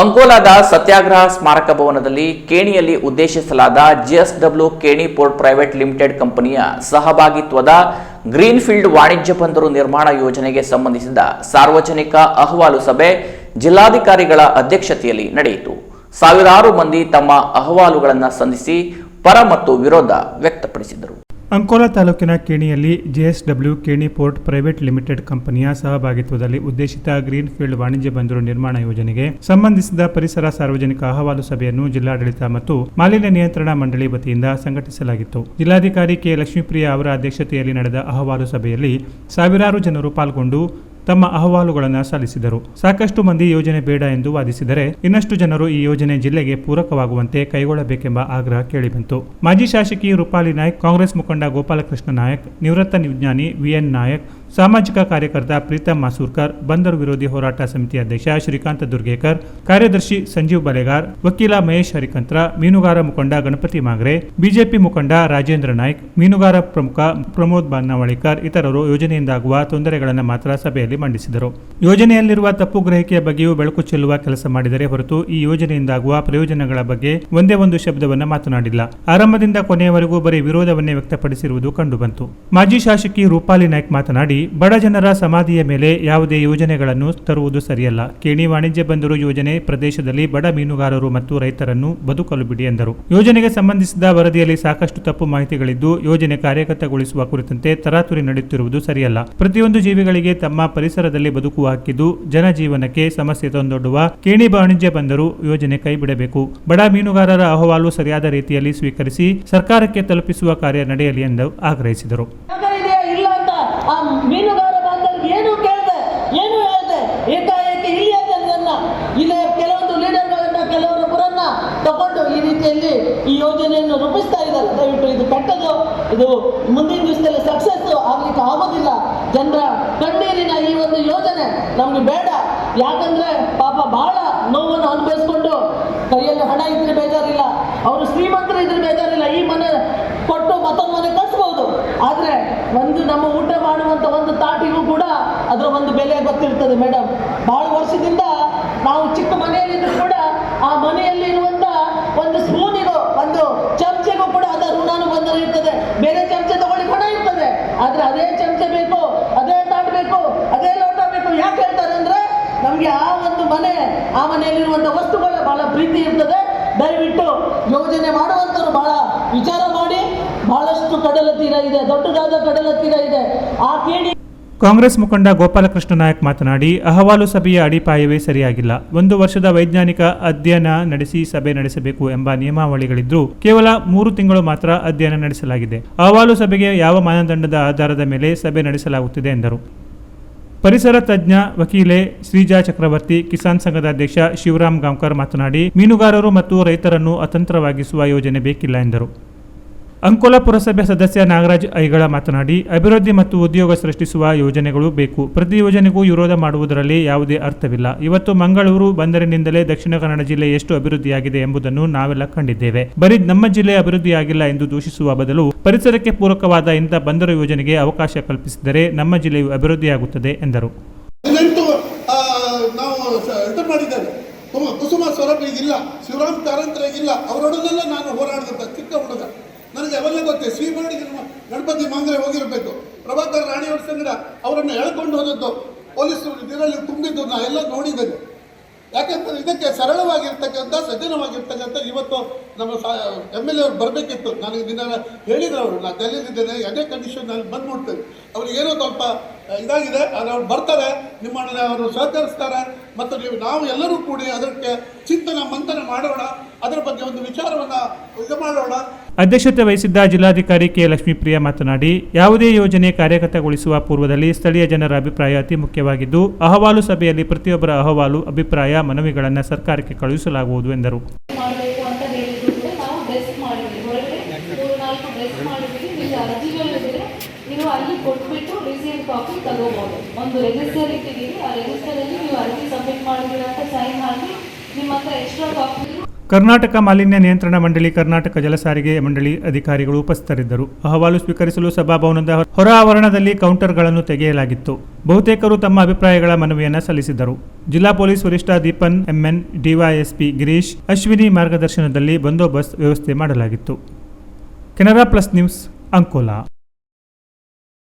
ಅಂಕೋಲಾದ ಸತ್ಯಾಗ್ರಹ ಸ್ಮಾರಕ ಭವನದಲ್ಲಿ ಕೇಣಿಯಲ್ಲಿ ಉದ್ದೇಶಿಸಲಾದ GSW Keni port private limited ಕಂಪನಿಯ ಸಹಭಾಗಿತ್ವದ ಗ್ರೀನ್ಫೀಲ್ಡ್ ವಾಣಿಜ್ಯ ಬಂದರು ನಿರ್ಮಾಣ ಯೋಜನೆಗೆ ಸಂಬಂಧಿಸಿದ ಸಾರ್ವಜನಿಕ ಅಹವಾಲು ಸಭೆ ಜಿಲ್ಲಾಧಿಕಾರಿಗಳ ಅಧ್ಯಕ್ಷತೆಯಲ್ಲಿ ನಡೆಯಿತು. ಸಾವಿರಾರು ಮಂದಿ ತಮ್ಮ ಅಹವಾಲುಗಳನ್ನು ಸಂಧಿಸಿ ಪರ ಮತ್ತು ವಿರೋಧ ವ್ಯಕ್ತಪಡಿಸಿದರು. ಅಂಕೋಲಾ ತಾಲೂಕಿನ ಕೇಣಿಯಲ್ಲಿ JSW Keni port private limited ಕಂಪನಿಯ ಸಹಭಾಗಿತ್ವದಲ್ಲಿ ಉದ್ದೇಶಿತ ಗ್ರೀನ್ ಫೀಲ್ಡ್ ವಾಣಿಜ್ಯ ಬಂದರು ನಿರ್ಮಾಣ ಯೋಜನೆಗೆ ಸಂಬಂಧಿಸಿದ ಪರಿಸರ ಸಾರ್ವಜನಿಕ ಅಹವಾಲು ಸಭೆಯನ್ನು ಜಿಲ್ಲಾಡಳಿತ ಮತ್ತು ಮಾಲಿನ್ಯ ನಿಯಂತ್ರಣ ಮಂಡಳಿ ವತಿಯಿಂದ ಸಂಘಟಿಸಲಾಗಿತ್ತು. ಜಿಲ್ಲಾಧಿಕಾರಿ ಕೆ ಲಕ್ಷ್ಮೀಪ್ರಿಯಾ ಅವರ ಅಧ್ಯಕ್ಷತೆಯಲ್ಲಿ ನಡೆದ ಅಹವಾಲು ಸಭೆಯಲ್ಲಿ ಸಾವಿರಾರು ಜನರು ಪಾಲ್ಗೊಂಡು ತಮ್ಮ ಅಹವಾಲುಗಳನ್ನು ಸಲ್ಲಿಸಿದರು. ಸಾಕಷ್ಟು ಮಂದಿ ಯೋಜನೆ ಬೇಡ ಎಂದು ವಾದಿಸಿದರೆ ಇನ್ನಷ್ಟು ಜನರು ಈ ಯೋಜನೆ ಜಿಲ್ಲೆಗೆ ಪೂರಕವಾಗುವಂತೆ ಕೈಗೊಳ್ಳಬೇಕೆಂಬ ಆಗ್ರಹ ಕೇಳಿಬಂತು. ಮಾಜಿ ಶಾಸಕಿ ರೂಪಾಲಿ ನಾಯಕ್, ಕಾಂಗ್ರೆಸ್ ಮುಖಂಡ ಗೋಪಾಲಕೃಷ್ಣ ನಾಯಕ್, ನಿವೃತ್ತ ವಿಜ್ಞಾನಿ ವಿಎನ್ ನಾಯಕ್ ಸಾಮಾಜಿಕ ಕಾರ್ಯಕರ್ತ ಪ್ರೀತಮ್ ಮಾಸೂರ್ಕರ್, ಬಂದರು ವಿರೋಧಿ ಹೋರಾಟ ಸಮಿತಿ ಅಧ್ಯಕ್ಷ ಶ್ರೀಕಾಂತ ದುರ್ಗೇಕರ್, ಕಾರ್ಯದರ್ಶಿ ಸಂಜೀವ್ ಬಲೆಗಾರ್, ವಕೀಲ ಮಹೇಶ್ ಹರಿಕಂತ್ರ, ಮೀನುಗಾರ ಮುಖಂಡ ಗಣಪತಿ ಮಾಗ್ರೆ, ಬಿಜೆಪಿ ಮುಖಂಡ ರಾಜೇಂದ್ರ ನಾಯ್ಕ್, ಮೀನುಗಾರ ಪ್ರಮುಖ ಪ್ರಮೋದ್ ಬಾನ್ನಾವಳಿಕರ್ ಇತರರು ಯೋಜನೆಯಿಂದಾಗುವ ತೊಂದರೆಗಳನ್ನು ಮಾತ್ರ ಸಭೆಯಲ್ಲಿ ಮಂಡಿಸಿದರು. ಯೋಜನೆಯಲ್ಲಿರುವ ತಪ್ಪು ಗ್ರಹಿಕೆಯ ಬಗ್ಗೆಯೂ ಬೆಳಕು ಚೆಲ್ಲುವ ಕೆಲಸ ಮಾಡಿದರೆ ಹೊರತು ಈ ಯೋಜನೆಯಿಂದಾಗುವ ಪ್ರಯೋಜನಗಳ ಬಗ್ಗೆ ಒಂದೇ ಒಂದು ಶಬ್ದವನ್ನು ಮಾತನಾಡಿಲ್ಲ. ಆರಂಭದಿಂದ ಕೊನೆಯವರೆಗೂ ಬರೀ ವಿರೋಧವನ್ನೇ ವ್ಯಕ್ತಪಡಿಸಿರುವುದು ಕಂಡುಬಂತು. ಮಾಜಿ ಶಾಸಕಿ ರೂಪಾಲಿ ನಾಯ್ಕ್ ಮಾತನಾಡಿ ಬಡ ಜನರ ಸಮಾಧಿಯ ಮೇಲೆ ಯಾವುದೇ ಯೋಜನೆಗಳನ್ನು ತರುವುದು ಸರಿಯಲ್ಲ. ಕೇಣಿ ವಾಣಿಜ್ಯ ಬಂದರು ಯೋಜನೆ ಪ್ರದೇಶದಲ್ಲಿ ಬಡ ಮೀನುಗಾರರು ಮತ್ತು ರೈತರನ್ನು ಬದುಕಲು ಬಿಡಿ ಎಂದರು. ಯೋಜನೆಗೆ ಸಂಬಂಧಿಸಿದ ವರದಿಯಲ್ಲಿ ಸಾಕಷ್ಟು ತಪ್ಪು ಮಾಹಿತಿಗಳಿದ್ದು, ಯೋಜನೆ ಕಾರ್ಯಗತಗೊಳಿಸುವ ಕುರಿತಂತೆ ತರಾತುರಿ ನಡೆಯುತ್ತಿರುವುದು ಸರಿಯಲ್ಲ. ಪ್ರತಿಯೊಂದು ಜೀವಿಗಳಿಗೆ ತಮ್ಮ ಪರಿಸರದಲ್ಲಿ ಬದುಕು ಹಾಕಿದ್ದು, ಜನಜೀವನಕ್ಕೆ ಸಮಸ್ಯೆ ತಂದೊಡ್ಡುವ ಕೇಣಿ ವಾಣಿಜ್ಯ ಬಂದರು ಯೋಜನೆ ಕೈಬಿಡಬೇಕು. ಬಡ ಮೀನುಗಾರರ ಅಹವಾಲು ಸರಿಯಾದ ರೀತಿಯಲ್ಲಿ ಸ್ವೀಕರಿಸಿ ಸರ್ಕಾರಕ್ಕೆ ತಲುಪಿಸುವ ಕಾರ್ಯ ನಡೆಯಲಿ ಎಂದು ಆಗ್ರಹಿಸಿದರು ಜಾಗ ಇದೆಯಾ ಇಲ್ಲ ಅಂತ ಆ ಮೀನುಗಾರ ಬಾಂಧವ್ರಿಗೆ ಏನು ಕೇಳಿದೆ? ಏನು ಹೇಳಿದೆ? ಏಕಾಏಕಿ ಇಲ್ಲಿಯ ಜನರನ್ನ. ಇಲ್ಲೇ ಕೆಲವೊಂದು ಲೀಡರ್ಗಳನ್ನ ಕೆಲವರೊಬ್ಬರನ್ನ ತಗೊಂಡು ಈ ರೀತಿಯಲ್ಲಿ ಈ ಯೋಜನೆಯನ್ನು ರೂಪಿಸ್ತಾ ಇದ್ದಾರೆ. ದಯವಿಟ್ಟು ಇದು ಕೆಟ್ಟದು ಇದು ಮುಂದಿನ ದಿವಸದಲ್ಲಿ ಸಕ್ಸಸ್ ಆಗ್ಲಿಕ್ಕೆ ಆಗೋದಿಲ್ಲ. ಜನರ ಕಣ್ಣೀರಿನ ಈ ಒಂದು ಯೋಜನೆ ನಮ್ಗೆ ಬೇಡ. ಯಾಕಂದ್ರೆ ಪಾಪ ಬಹಳ ನೋವನ್ನು ಅನುಭವಿಸ್ಕೊಂಡು ಕೈಯಲ್ಲಿ ಹಣ ಇದ್ರೆ ಬೇಜಾರಿಲ್ಲ. ಅವರು ಶ್ರೀಮಂತರು ಇದ್ರೆ ಬೇಜಾರಿಲ್ಲ. ಈ ಮನೆ ಕೊಟ್ಟು ಮತ್ತೊಂದು ಮನೆ ಕಟ್ಸ್ಬೋದು. ಆದ್ರೆ ಒಂದು ನಮ್ಮ ಊಟ ಮಾಡುವಂತ ಒಂದು ತಾಟಿಗೂ ಕೂಡ ಅದರ ಒಂದು ಬೆಲೆ ಗೊತ್ತಿರ್ತದೆ ಮೇಡಮ್ ಭಾಳ ವರ್ಷದಿಂದ ನಾವು ಚಿಕ್ಕ ಮನೆಯಲ್ಲಿದ್ದರೂ ಕೂಡ ಆ ಮನೆಯಲ್ಲಿ ಇರುವಂತ ಒಂದು ಸ್ಪೂನಿಗೂ, ಒಂದು ಚಮಚೆಗೂ ಕೂಡ ಅದರ ಋಣಾನುಬಂಧ ಇರ್ತದೆ. ಬೇರೆ ಚಮಚೆ ತಗೊಳ್ಳಿ ಕೂಡ ಇರ್ತದೆ. ಆದರೆ ಅದೇ ಚಮಚೆ ಬೇಕು, ಅದೇ ತಾಟ್ ಬೇಕು, ಅದೇ ಲೋಟ ಬೇಕು. ಯಾಕೆ ಹೇಳ್ತಾರೆ ಅಂದ್ರೆ ನಮಗೆ ಆ ಒಂದು ಮನೆ, ಆ ಮನೆಯಲ್ಲಿರುವಂತ ವಸ್ತುಗಳ ಬಹಳ ಪ್ರೀತಿ ಇರ್ತದೆ. ದಯವಿಟ್ಟು ಯೋಜನೆ ಮಾಡುವಂತರು ಬಹಳ ವಿಚಾರ ಮಾಡಿ, ಬಹಳಷ್ಟು ಕಡಲ ತೀರ ಇದೆ ದೊಡ್ಡದಾದ ಕಡಲ ತೀರ ಇದೆ. ಆ ಕೇಳಿ ಕಾಂಗ್ರೆಸ್ ಮುಖಂಡ ಗೋಪಾಲಕೃಷ್ಣ ನಾಯಕ್ ಮಾತನಾಡಿ, ಅಹವಾಲು ಸಭೆಯ ಅಡಿಪಾಯವೇ ಸರಿಯಾಗಿಲ್ಲ. ಒಂದು ವರ್ಷದ ವೈಜ್ಞಾನಿಕ ಅಧ್ಯಯನ ನಡೆಸಿ ಸಭೆ ನಡೆಸಬೇಕು ಎಂಬ ನಿಯಮಾವಳಿಗಳಿದ್ರು, ಕೇವಲ ಮೂರು ತಿಂಗಳು ಮಾತ್ರ ಅಧ್ಯಯನ ನಡೆಸಲಾಗಿದೆ. ಅಹವಾಲು ಸಭೆಗೆ ಯಾವ ಮಾನದಂಡದ ಆಧಾರದ ಮೇಲೆ ಸಭೆ ನಡೆಸಲಾಗುತ್ತಿದೆ ಎಂದರು. ಪರಿಸರ ತಜ್ಞ ವಕೀಲೆ ಶ್ರೀಜಾ ಚಕ್ರವರ್ತಿ, ಕಿಸಾನ್ ಸಂಘದ ಅಧ್ಯಕ್ಷ ಶಿವರಾಮ್ ಗಾಂವ್ಕರ್ ಮಾತನಾಡಿ, ಮೀನುಗಾರರು ಮತ್ತು ರೈತರನ್ನು ಅತಂತ್ರವಾಗಿಸುವ ಯೋಜನೆ ಬೇಕಿಲ್ಲ ಎಂದರು. ಅಂಕೋಲಾ ಪುರಸಭೆ ಸದಸ್ಯ ನಾಗರಾಜ್ ಐಗಳ ಮಾತನಾಡಿ, ಅಭಿವೃದ್ಧಿ ಮತ್ತು ಉದ್ಯೋಗ ಸೃಷ್ಟಿಸುವ ಯೋಜನೆಗಳು ಬೇಕು. ಪ್ರತಿ ಯೋಜನೆಗೂ ವಿರೋಧ ಮಾಡುವುದರಲ್ಲಿ ಯಾವುದೇ ಅರ್ಥವಿಲ್ಲ. ಇವತ್ತು ಮಂಗಳೂರು ಬಂದರಿನಿಂದಲೇ ದಕ್ಷಿಣ ಕನ್ನಡ ಜಿಲ್ಲೆ ಎಷ್ಟು ಅಭಿವೃದ್ಧಿಯಾಗಿದೆ ಎಂಬುದನ್ನು ನಾವೆಲ್ಲ ಕಂಡಿದ್ದೇವೆ. ಬರೀ ನಮ್ಮ ಜಿಲ್ಲೆ ಅಭಿವೃದ್ಧಿಯಾಗಿಲ್ಲ ಎಂದು ದೂಷಿಸುವ ಬದಲು ಪರಿಸರಕ್ಕೆ ಪೂರಕವಾದ ಇಂಥ ಬಂದರು ಯೋಜನೆಗೆ ಅವಕಾಶ ಕಲ್ಪಿಸಿದರೆ ನಮ್ಮ ಜಿಲ್ಲೆಯು ಅಭಿವೃದ್ಧಿಯಾಗುತ್ತದೆ, ಎಂದರು. ಕುಸುಮ ಇಲ್ಲ ಶಿವರಾಮ್ ಕಾರಂತರ ಈಗಿಲ್ಲ. ಅವರೊಡನೆಲ್ಲ ನಾನು ಹೋರಾಡಿದಂಥ ಚಿಕ್ಕ ಹುಡುಗ. ನನಗೆ ಅವೆಲ್ಲ ಗೊತ್ತೆ ಶ್ರೀಮಾಡಿಗೆ ಗಣಪತಿ ಮಾಂದ್ರೆ ಹೋಗಿರಬೇಕು. ಪ್ರಭಾಕರ್ ರಾಣಿಯವ್ರ ಸಂಗಡ ಅವರನ್ನು ಎಳ್ಕೊಂಡು ಹೋದದ್ದು ಪೊಲೀಸರು ಇದರಲ್ಲಿ ತುಂಬಿದ್ದು ನಾ ಎಲ್ಲ ನೋಡಿದ್ದೇನೆ. ಯಾಕಂದ್ರೆ ಇದಕ್ಕೆ ಸರಳವಾಗಿರ್ತಕ್ಕಂಥ, ಸಜ್ಜನವಾಗಿರ್ತಕ್ಕಂಥ ಇವತ್ತು ನಮ್ಮ ಎಂ ಎಲ್ ಎ ಬರಬೇಕಿತ್ತು. ನನಗೆ ದಿನ ಹೇಳಿದ್ರು ಅವರು. ನಾನು ಡೆಲ್ಲಿಲಿದ್ದೇನೆ ಅದೇ ಕಂಡೀಷನ್ ನಾನು ಬಂದು ನೋಡ್ತೇನೆ ಅವ್ರಿಗೆ ಏನೋ ಸ್ವಲ್ಪ ಇದಾಗಿದೆ. ಆದರೆ ಅವ್ರು ಬರ್ತಾರೆ ನಿಮ್ಮನ್ನು ಅವರು ಸಹಕರಿಸ್ತಾರೆ. ಮತ್ತು ನೀವು ನಾವು ಎಲ್ಲರೂ ಕೂಡಿ ಅದಕ್ಕೆ ಚಿಂತನೆ ಮಂಥನ ಮಾಡೋಣ. ಅದರ ಬಗ್ಗೆ ಒಂದು ವಿಚಾರವನ್ನು ಇದು ಮಾಡೋಣ. ಅಧ್ಯಕ್ಷತೆ ವಹಿಸಿದ್ದ ಜಿಲ್ಲಾಧಿಕಾರಿ ಕೆ. ಲಕ್ಷ್ಮೀಪ್ರಿಯ ಮಾತನಾಡಿ ಯಾವುದೇ ಯೋಜನೆ ಕಾರ್ಯಗತಗೊಳಿಸುವ ಪೂರ್ವದಲ್ಲಿ ಸ್ಥಳೀಯ ಜನರ ಅಭಿಪ್ರಾಯ ಅತಿ ಮುಖ್ಯವಾಗಿದ್ದು ಅಹವಾಲು ಸಭೆಯಲ್ಲಿ ಪ್ರತಿಯೊಬ್ಬರ ಅಹವಾಲು ಅಭಿಪ್ರಾಯ ಮನವಿಗಳನ್ನು ಸರ್ಕಾರಕ್ಕೆ ಕಳುಹಿಸಲಾಗುವುದು ಎಂದರು. ಅಲ್ಲಿ ಕಾಪಿ ತಗೋಬಹುದು ಒಂದು ರಿಜಿಸ್ಟರ್ ಇಟ್ಟಿದ್ದೀವಿ ಆ ರಿಜಿಸ್ಟರ್ ಅಲ್ಲಿ ನೀವು ಅರ್ಜಿ ಸಬ್ಮಿಟ್ ಮಾಡಿದಿರ ಅಂತ ಸೈನ್ ಹಾಕಿ ನಿಮ್ಮ ಹತ್ರ ಎಕ್ಸ್ಟ್ರಾ ಕಾಪಿ ಕರ್ನಾಟಕ ಮಾಲಿನ್ಯ ನಿಯಂತ್ರಣ ಮಂಡಳಿ, ಕರ್ನಾಟಕ ಜಲಸಾರಿಗೆ ಮಂಡಳಿ ಅಧಿಕಾರಿಗಳು ಉಪಸ್ಥಿತರಿದ್ದರು. ಅಹವಾಲು ಸ್ವೀಕರಿಸಲು ಸಭಾಭವನದ ಹೊರ ಆವರಣದಲ್ಲಿ ಕೌಂಟರ್ಗಳನ್ನು ತೆಗೆಯಲಾಗಿತ್ತು. ಬಹುತೇಕರು ತಮ್ಮ ಅಭಿಪ್ರಾಯಗಳ ಮನವಿಯನ್ನು ಸಲ್ಲಿಸಿದರು ಜಿಲ್ಲಾ ಪೊಲೀಸ್ ವರಿಷ್ಠ ದೀಪನ್, ಎಂಎನ್, ಡಿವೈಎಸ್ಪಿ ಗಿರೀಶ್, ಅಶ್ವಿನಿ ಮಾರ್ಗದರ್ಶನದಲ್ಲಿ ಬಂದೋಬಸ್ತ್ ವ್ಯವಸ್ಥೆ ಮಾಡಲಾಗಿತ್ತು. Canara plus news, Ankola.